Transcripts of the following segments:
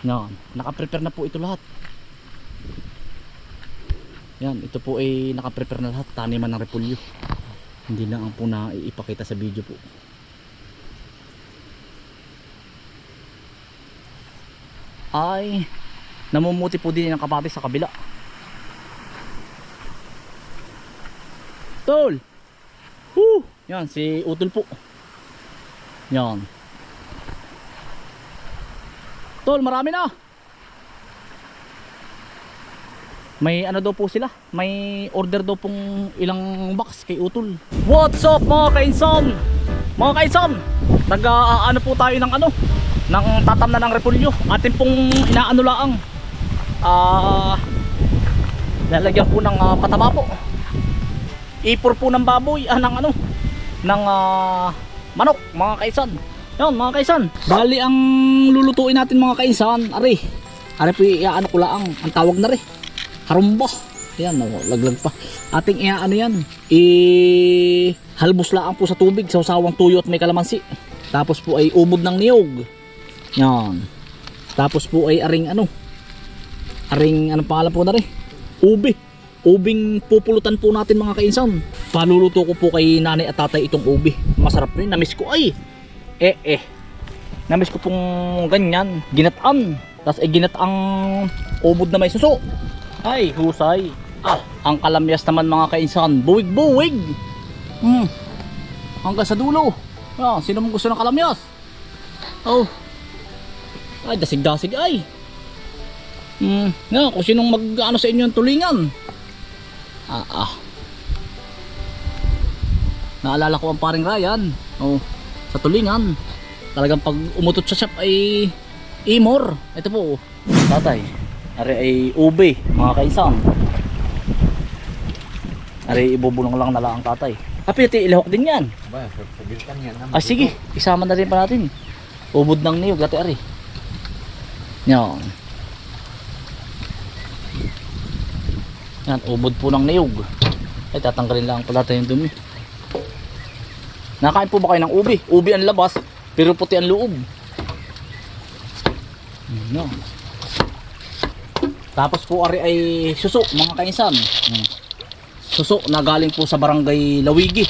Yan, naka-prepare na po ito lahat. Yan, ito po ay naka-prepare na lahat. Taniman ng repulyo. Hindi na ang po na ipakita sa video po. Ay, namumuti po din ang kapatid sa kabila. Tol! Woo! Yan, si Utol po. Yan. Tol, marami na. May ano daw po sila? May order daw pong ilang box kay Utol. What's up mga kainsan? Mga kainsan, nag ah, ano po tayo ng ano? Ng tatam na ng repulyo. Atin pong inaano laang. Ah, lalagyan po ng ah, pataba po. Ipor po ng baboy, ah, ng ano? Ng ah, manok, mga kaisan. Yan, mga kaisan. Bali ang lulutuin natin mga kaisan, ari. Ari po iaano ko laang, ang tawag na rin. Harumba. Yan, oh, laglag pa. Ating iaano yan. I halbos laang po sa tubig, sa usawang tuyo at may kalamansi. Tapos po ay umod ng niyog. Yan. Tapos po ay aring ano? Aring anong pangalan po na rin? Ube. Ubing pupulutan po natin mga kainsan. Paluluto ko po kay nanay at tatay itong ube. Masarap rin. Namiss ko ay. Eh eh. Namiss ko pong ganyan. Ginataan. Tapos ay ginataang umod na may suso. Ay, husay. Ah, ang kalamyas naman mga kainsan. Buwig-buwig. Hmm. Hanggang sa dulo. Ah, sino mong gusto ng kalamyas? Oh. Ay, dasig-dasig ay. Hmm, nga, kung sinong mag ano sa inyo ang tulingan. Ah, ah. Naalala ko ang paring Ryan. Oh, sa tulingan. Talagang pag umutot sa shop ay imor. Ito po. Tatay. Ari ay ube, mga kaisang. Ari ibubulong lang na lang ang tatay. Happy iti ilahok din yan. Ah sige, isama na rin pa natin. Ubod ng niyog, ate ari. Yan. Yan, ubod po ng niyog. Ay, tatanggalin lang pala tayo yung dumi. Nakain po ba kayo ng ubi? Ubi ang labas, pero puti ang loob. Yan. Tapos po ari ay suso, mga kainsan. Suso na galing po sa barangay Lawigi.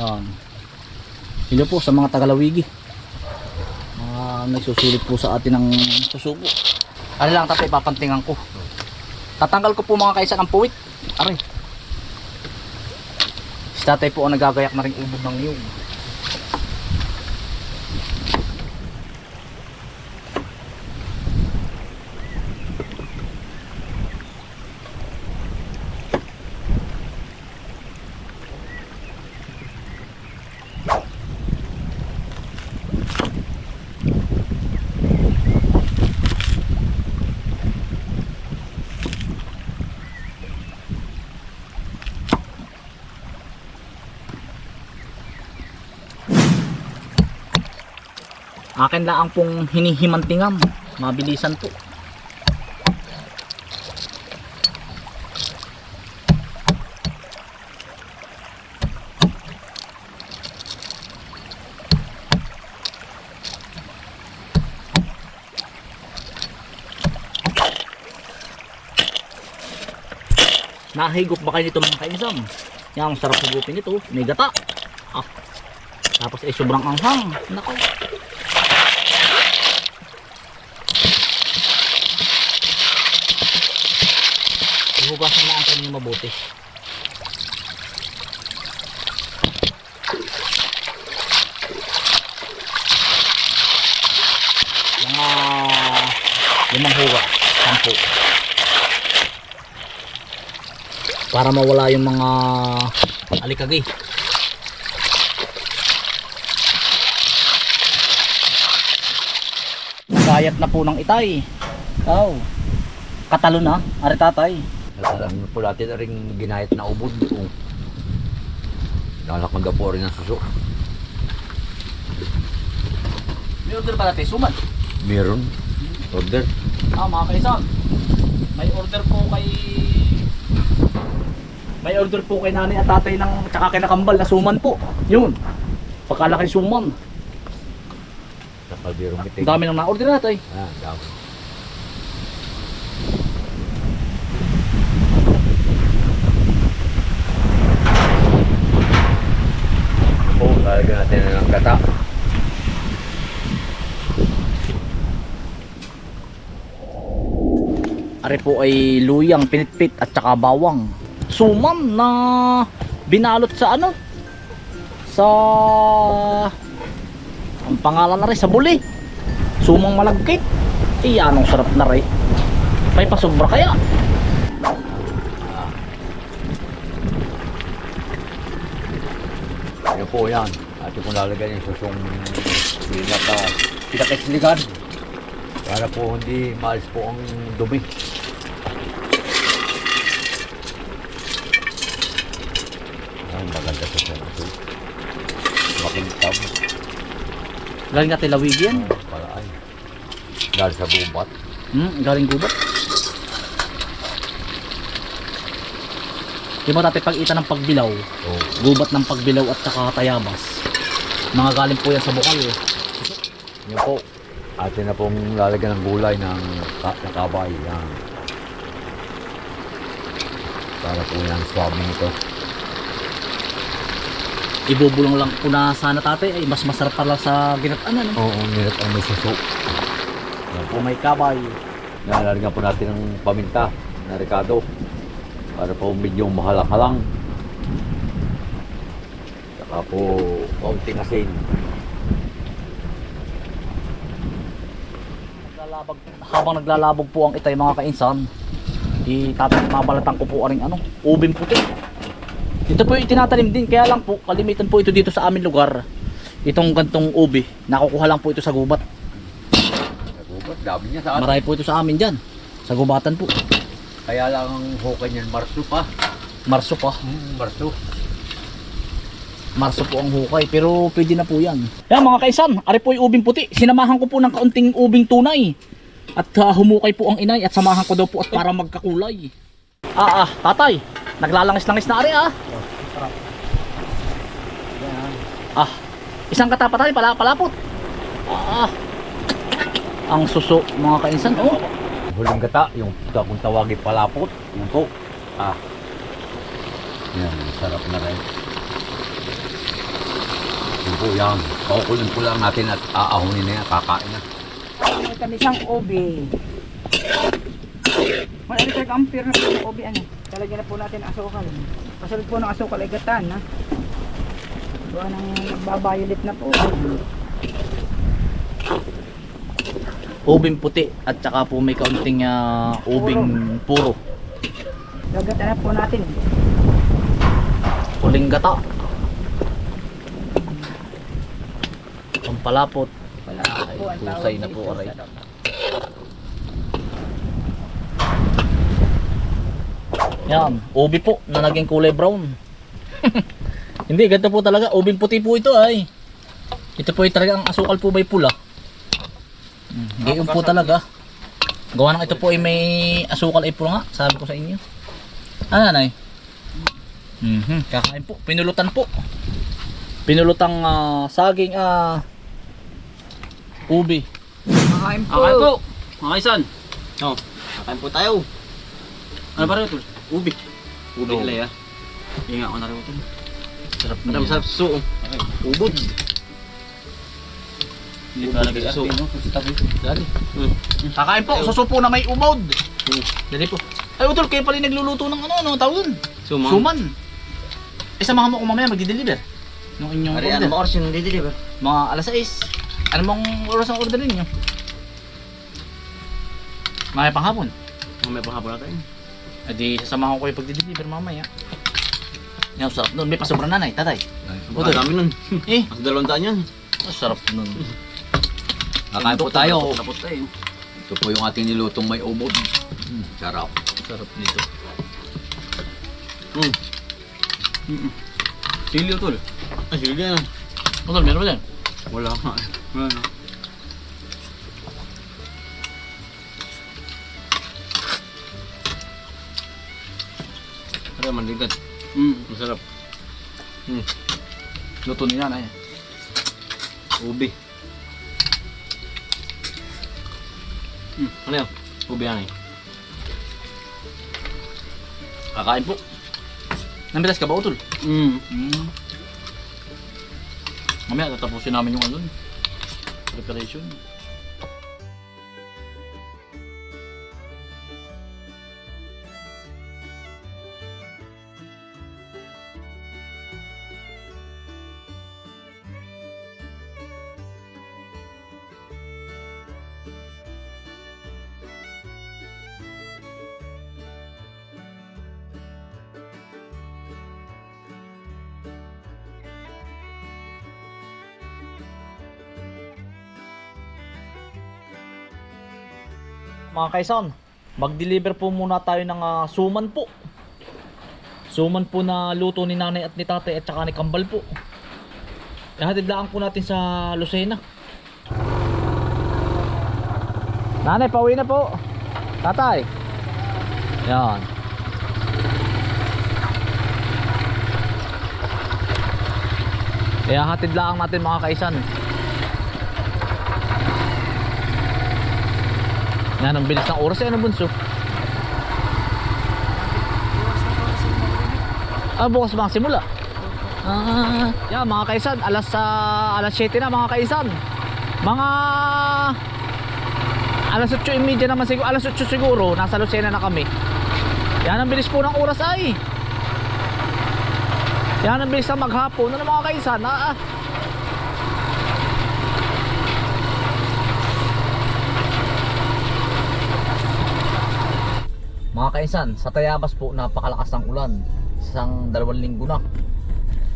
Yan. Sino po sa mga taga-Lawigi. Mga nagsusulit po sa atin ng susubo. Ano lang tatay papantingan ko. Tatanggal ko po mga kaisa ng puwit. Aray. Si tatay po ang nagagayak na rin ubod ng niyog. Akin lang ang pong hinihimantingam. Mabilisan po. Nahigop ba kayo nito mga kainsan? Yan, ang sarap higupin ito. May gata. Ah. Tapos ay sobrang anghang. Nako. Ihugasan na ang kanyang mabuti. Mga limang huga, sampu. Para mawala yung mga alikagi. Nagayat na po ng itay. Oh. Katalo na, ari tatay. Alam po natin na rin ginayat na ubod. Oh. Lalakang po rin ang suso. May order ba natin? Suman? Meron. Order. Ah, mga kaisan. May order po kay... May order po kay nanay at tatay ng tsaka kay nakambal na suman po. Yun. Pagkalaki suman. Ang dami nang na-order natin. Ah, dami. Ari po ay luyang, pinitpit at saka bawang. Suman na binalot sa ano? Sa ang pangalan na rin sa buli. Sumang malagkit. Eh, anong sarap na rin. May pasobra kaya. Yan po yan. Atin po lalagyan yung susong pinaka pinakisligan. Para po hindi maalis po ang dumi. Ay, maganda sa senso. Makintab. Galing natin lawig yan. Para ay. Dahil sa bubat. Hmm, galing gubat. Di ba dati pag-ita ng pagbilaw, Oh. gubat ng pagbilaw at saka tayabas. Mga galing po yan sa bukal eh. Yan po. Atin na pong lalagyan ng gulay ng, ka, ng kabay. Yan. Para po yan swabbing ito. Ibubulong lang po na sana tatay ay mas masarap pala sa ginatanan. No? Oo, ang may suso. Po may kabay. Yan, lalagyan po natin ng paminta na rekado. Para po medyo mahalang-halang. Saka po kaunting asin. Naglalabag, habang naglalabog po ang itay mga kainsan, itatang mabalatan ko po aring ano, ubing puti. Ito po yung tinatanim din, kaya lang po, kalimitan po ito dito sa amin lugar. Itong gantong ubi, nakukuha lang po ito sa gubat. Nagubat, dami niya sa atin. Marami po ito sa amin dyan. Sa gubatan po. Kaya lang ang hukay niyan, marso pa. Marso pa. Hmm, marso. Marso po ang hukay, pero pwede na po yan. Yan mga kaisan, ari po yung ubing puti. Sinamahan ko po ng kaunting ubing tunay. At ah, humukay po ang inay at samahan ko daw po at para magkakulay. Ah ah, tatay, naglalangis-langis na ari ah. Ah, isang katapa tayo, pala, palapot. Ah, ang suso mga kainsan, oh. Huling gata, yung kung tawagin palapot. Yan po. Ah. Yan, sarap na rin. Yan po yan. Pakukulin po lang natin at aahunin na yan. Kakain na. May kami siyang obi. May electric ampere na po yung obi ano. Talagyan na po natin asukal. Kasunod po ng asukal ay gatan ha. Gawa ng nagbabayulit na po. Ubing puti at saka po may kaunting ah, ubing puro. Gagatan na po natin. Huling gata. Pampalapot. Ay, tawag na po, aray. Yan, ubi po na naging kulay brown. Hindi, ganito po talaga. Ubing puti po ito ay. Ito po ay talaga ang asukal po may pula. Hmm, Gayon po talaga. Gawa ng ito po ay may asukal ay pula nga. Sabi ko sa inyo. Ano nanay? Mhm, kakain po. Pinulutan po. Pinulutang ah, saging ah ubi. Makain po. Okay po. Mga kaisan. Oh, kakain po tayo. Ano ba rin ito? Ubi. Ubi Oo. nila ya. Hinga ko na rin ito. Sarap na Madam sarap suso. Ubod. Hindi? Sa tabi. Dali. Hmm. Kakain po, suso po na may umod. Hmm. Dali po. Ay, utol, kayo pala nagluluto ng ano, ano, tawag dun? Sumang. Suman. Eh, samahan mo ko mamaya, magdi-deliver. Nung inyong Ari, order. ano ba oras yung deliver? Mga alas 6. Ano mong oras ang order ninyo? Mamaya pang hapon. Mamaya pa hapon natin. Eh, di sasamahan ko kayo pagdi-deliver mamaya. Yan, sarap nun. May pasobra nanay, tatay. Ang dami nun. Eh, Mas dalawang daan yan. ang sarap nun. Kakain po tayo. Tapos tayo. Ito po yung ating nilutong may ubod. Hmm, sarap. Sarap nito. Hmm. Sili utol. Ay, sige na. Utol, meron ba dyan? Wala nga. Wala na. Ano mandigat. Hmm, masarap. Hmm. Luto ni nanay. Ubi. Hmm, ano yun? Ubi yan eh. Kakain po. Namitas ka ba utol? Hmm. Mm. Mamaya tatapusin namin yung ano. Preparation. Mga kaisan, mag-deliver po muna tayo ng ah, suman po. Suman po na luto ni nanay at ni tatay at saka ni Kambal po. Ihatid lang po natin sa Lucena. Nanay, pauwi na po. Tatay. Yan. Kaya hatid lang natin mga kaisan. Yan ang bilis ng oras eh, ano bunso? Ah, bukas ang simula? Ah, yan mga kaisan, alas sa alas 7 na mga kaisan. Mga alas 8:30 naman siguro, alas 8 siguro, nasa Lucena na kami. Yan ang bilis po ng oras ay. Yan ang bilis ng maghapon. Ano mga kaisan? Ah, ah. Mga kaisan, sa Tayabas po napakalakas ng ulan. Isang dalawang linggo na.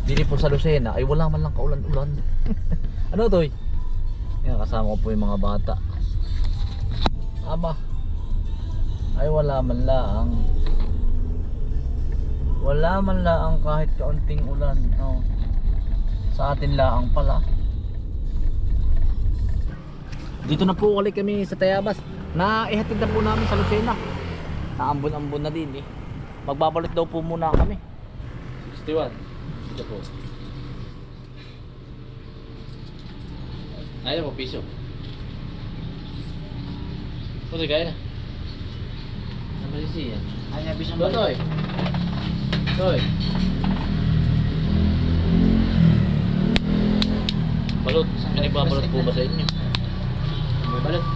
Dili po sa Lucena ay wala man lang kaulan-ulan. ano to? Yan kasama ko po yung mga bata. Aba. Ay wala man lang. Wala man lang kahit kaunting ulan. No. Sa atin lang pala. Dito na po ulit kami sa Tayabas. Na ihatid na po namin sa Lucena. Naambon-ambon na din eh. Magbabalik daw po muna kami. 61. Ito po. Ayun mo, piso. Kasi kaya na. Ano si siya? Ay, nabis ang Totoy. Toy. Balot. May nagbabalot po ba sa inyo? Balot.